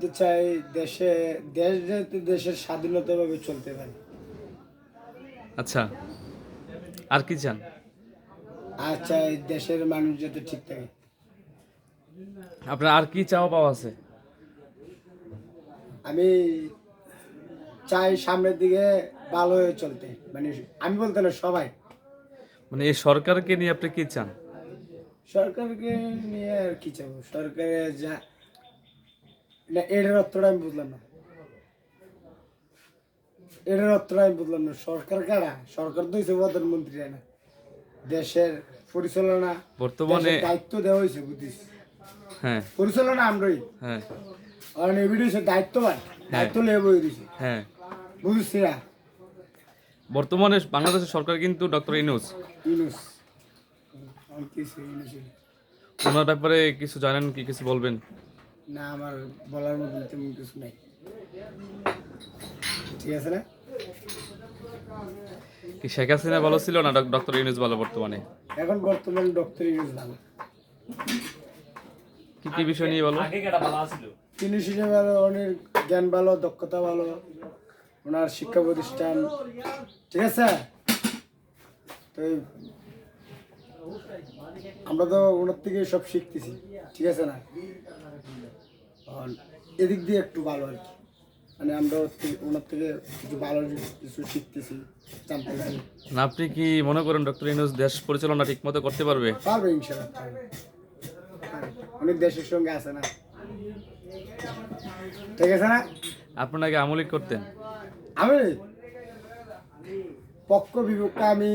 তো চাই দেশে দেশ যাতে দেশের স্বাধীনতাভাবে চলতে পারে। আচ্ছা আর কি চান? আর চাই দেশের মানুষ যাতে ঠিক থাকে। আপনার আর কি চাওয়া পাওয়া আছে? আমি চাই সামনের দিকে ভালো হয়ে চলতে। মানে আমি বলতে না সবাই। মানে এই সরকারকে নিয়ে আপনি কি চান? সরকারকে নিয়ে আর কি চাবো? সরকারে যা না এটার অর্থটা আমি বুঝলাম না। এটার অর্থটা আমি বুঝলাম না। সরকার কারা? সরকার তো হয়েছে প্রধানমন্ত্রী না? দেশের পরিচালনা বর্তমানে দায়িত্ব দেওয়া হয়েছে বুঝিস? হ্যাঁ। পরিচালনা আমরাই। হ্যাঁ। আর এবিডি হচ্ছে দায়িত্ববান। দায়িত্ব লেগে বই দিছে হ্যাঁ। বুঝিস না? বর্তমানে বাংলাদেশের সরকার কিন্তু ডক্টর ইনুস কিছু ওনার ব্যাপারে কিছু জানেন কি কিছু বলবেন? না আমার বলার মতন তেমন কিছু নাই। ঠিক আছে না? কি শেখ হাসিনা ভালো ছিল না ডক্টর ইনুস ভালো বর্তমানে? এখন বর্তমান ডক্টর ইউনুস ভালো। কি কি বিষয় নিয়ে বলো? তিনি হিসেবে ভালো অনেক জ্ঞান ভালো দক্ষতা ভালো ওনার শিক্ষা প্রতিষ্ঠান। ঠিক আছে? তো আমরা তো ওনার থেকে সব শিখতেছি ঠিক আছে না? এদিক দিয়ে একটু ভালো আর কি। মানে আমরা ওনার থেকে কিছু ভালো কিছু শিখতেছি জানতেছি। না আপনি কি মনে করেন ডক্টর ইনুস দেশ পরিচালনা ঠিক মতো করতে পারবে? পারবে। পারবে। অনেক দেশের সঙ্গে আছে না। ঠিক আছে না? আপনার আগে আমলিক করতেন? আমি পক্ষ বিপক্ষ আমি